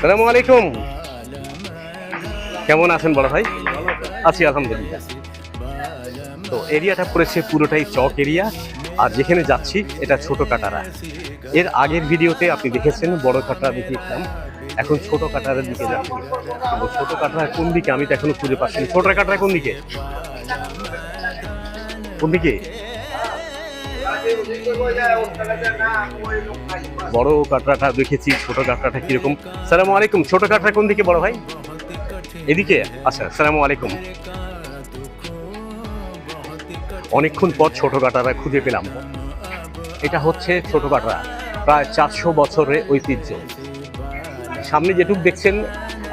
সালামু আলাইকুম। কেমন আছেন বড় ভাই? আছি, আলহামদুলিল্লাহ। তো এরিয়াটা পড়েছে পুরোটাই চক এরিয়া। আর যেখানে যাচ্ছি, এটা ছোট কাটারা। এর আগের ভিডিওতে আপনি দেখেছেন, বড় কাটারা দেখিয়েছিলাম। এখন ছোট কাটারের দিকে যাচ্ছি। ছোট কাটারা কোন দিকে? আমি তো এখনও খুঁজে পাচ্ছি। ছোট কাটারা কোন দিকে? কোন দিকে? বড় কাটরাটা দেখেছি, ছোট কাটরাটা কীরকম। সালামু আলাইকুম। ছোট কাটরা কোন দিকে, বড় ভাই? এদিকে আচ্ছা সালামু আলাইকুম। অনেকক্ষণ পর ছোট কাটারা খুঁজে পেলাম। এটা হচ্ছে ছোট কাটরা প্রায় চারশো বছরের ঐতিহ্য। সামনে যেটুক দেখছেন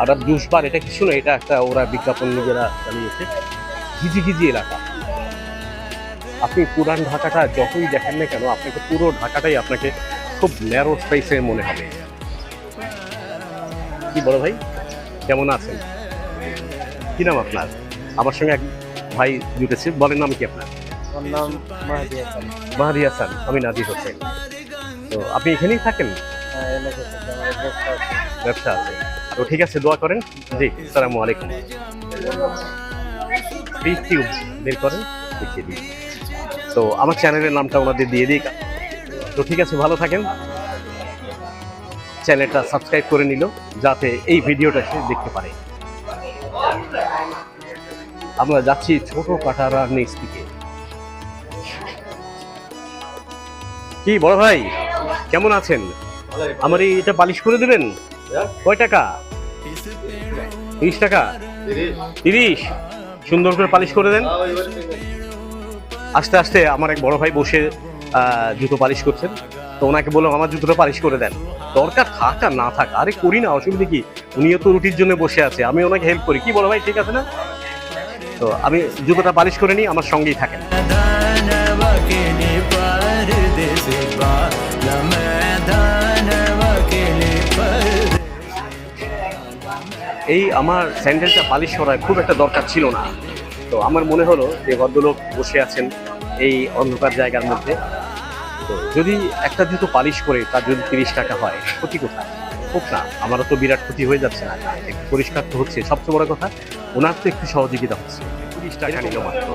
আর দুশবার, এটা কিছু না, এটা একটা ওরা বিজ্ঞাপন নিজেরা চালিয়েছে। ঘিজি ঘিজি এলাকা। আপনি পুরান ঢাকাটা যতই দেখেন না কেন আপনাকে পুরো ঢাকাটাই আপনাকে খুব ন্যারো স্পেসে মনে হবে। কি বড় ভাই? কেমন আছেন? কি নাম আপনার? আমার সঙ্গে এক ভাই জুটেছে বলেন নাম কি আপনার? নাম মাহাদি হাসান। আমি নাজির হোসেন। তো আপনি এখানেই থাকেন? হ্যাঁ, ব্যবসা আছে। তো ঠিক আছে দোয়া করেন। জি সালামু আলাইকুম। বের করেন দেখিয়ে দিই তো আমার চ্যানেলের নামটা ওনাদের দিয়ে দিই। তো ঠিক আছে, ভালো থাকেন। চ্যানেলটা সাবস্ক্রাইব করে নিল, যাতে এই ভিডিওটা সে দেখতে পারে। আমরা যাচ্ছি ছোট কাটারার নিচ দিকে। কি, বড় ভাই, কেমন আছেন? আমার এটা পালিশ করে দেবেন? কয় টাকা? তিরিশ টাকা? তিরিশ। সুন্দর করে পালিশ করে দেন। আস্তে আস্তে আমার এক বড় ভাই বসে জুতো পালিশ করছেন। তো ওনাকে বললাম, আমার জুতোটা পালিশ করে দেন। দরকার থাক আর না থাক, আরে করি না, অসুবিধা কি? উনিও তো রুটির জন্য বসে আছে, আমি ওনাকে হেল্প করি। কি বড় ভাই, ঠিক আছে না? তো আমি জুতোটা পালিশ করে নিই, আমার সঙ্গেই থাকেন। এই আমার স্যান্ডেলটা পালিশ করায় খুব একটা দরকার ছিল না। তো আমার মনে হলো যে ভদ্রলোক বসে আছেন এই অন্ধকার জায়গার মধ্যে। তো যদি একটা জুতো পালিশ করে তার যদি তিরিশ টাকা হয় ক্ষতি কোথায়? হোক না আমারও তো বিরাট ক্ষতি হয়ে যাচ্ছে না। একটু পরিষ্কার তো হচ্ছে। সবচেয়ে বড় কথা ওনার তো একটু সহযোগিতা হচ্ছে। তিরিশ টাকা নিল মাত্র।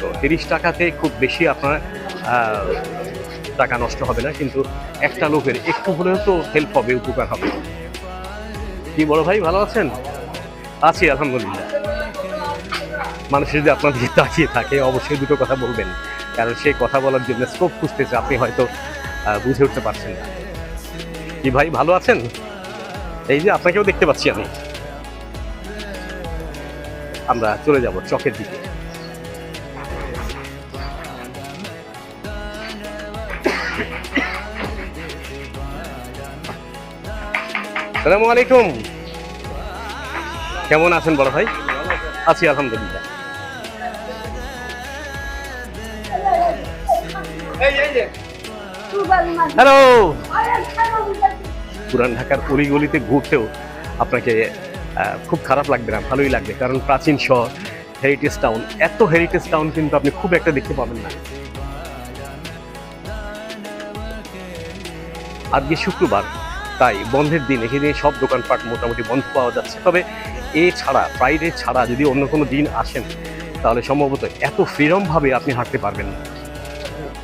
তো তিরিশ টাকাতে খুব বেশি আপনার টাকা নষ্ট হবে না কিন্তু একটা লোকের একটু হলেও তো হেল্প হবে উপকার হবে। কি বড় ভাই ভালো আছেন? আছি আলহামদুলিল্লাহ। মানুষ যদি আপনার দিকে তাকিয়ে থাকে, অবশ্যই দুটো কথা বলবেন। কারণ সেই কথা বলার জন্য স্কোপ খুঁজতেছে, আপনি হয়তো বুঝে উঠতে পারছেন না। কি ভাই, ভালো আছেন? এই যে আপনাকেও দেখতে পাচ্ছি আমি। আমরা চলে যাব চকের দিকে। সালামু আলাইকুম। কেমন আছেন বড় ভাই? আছি, আলহামদুলিল্লাহ। হ্যালো পুরান ঢাকার অলিগলিতে ঘুরতেও আপনাকে খুব খারাপ লাগবে না ভালোই লাগবে কারণ প্রাচীন শহর হেরিটেজ টাউন এত হেরিটেজ টাউন কিন্তু আপনি খুব একটা দেখতে পাবেন না। আজকে শুক্রবার তাই বন্ধের দিন এখানে সব দোকানপাট মোটামুটি বন্ধ পাওয়া যাচ্ছে। তবে এ ছাড়া ফ্রাইডে ছাড়া যদি অন্য কোনো দিন আসেন তাহলে সম্ভবত এত ফ্রিডমভাবে আপনি হাঁটতে পারবেন না।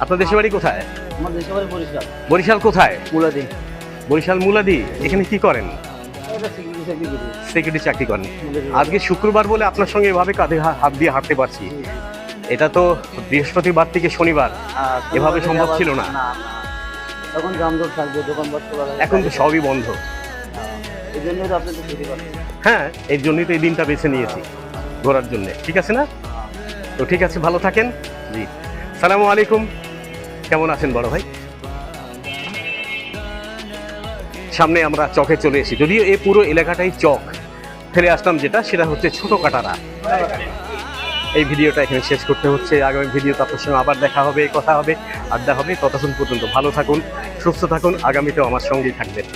আপনার দেশের বাড়ি কোথায়? আমার দেশে বাড়ি পরিষ্কার বরিশাল কোথায়? মুলাদি। বরিশাল মুলাদি। এখানে কি করেন? সিকিউরিটি চাকরি করেন। আজকে শুক্রবার বলে আপনার সঙ্গে এভাবে কাঁধে হাত দিয়ে হাঁটতে পারছি। এটা তো বৃহস্পতিবার থেকে শনিবার। এভাবে সম্ভব ছিল না। জামজট থাকবে দোকান। এখন তো সবই বন্ধ। হ্যাঁ এর জন্যই তো এই দিনটা বেছে নিয়েছি ঘোরার জন্য। ঠিক আছে না? তো ঠিক আছে ভালো থাকেন। জি। সালামু আলাইকুম। কেমন আছেন বড় ভাই? সামনে আমরা চকে চলে এসেছি। যদিও এই পুরো এলাকাটাই চক, ফেলে আসলাম যেটা, সেটা হচ্ছে ছোট কাটারা। এই ভিডিওটা এখানে শেষ করতে হচ্ছে। আগামী ভিডিওতে আপনার সঙ্গে আবার দেখা হবে, কথা হবে, আড্ডা হবে। ততক্ষণ পর্যন্ত ভালো থাকুন, সুস্থ থাকুন, আগামীতেও আমার সঙ্গেই থাকবেন।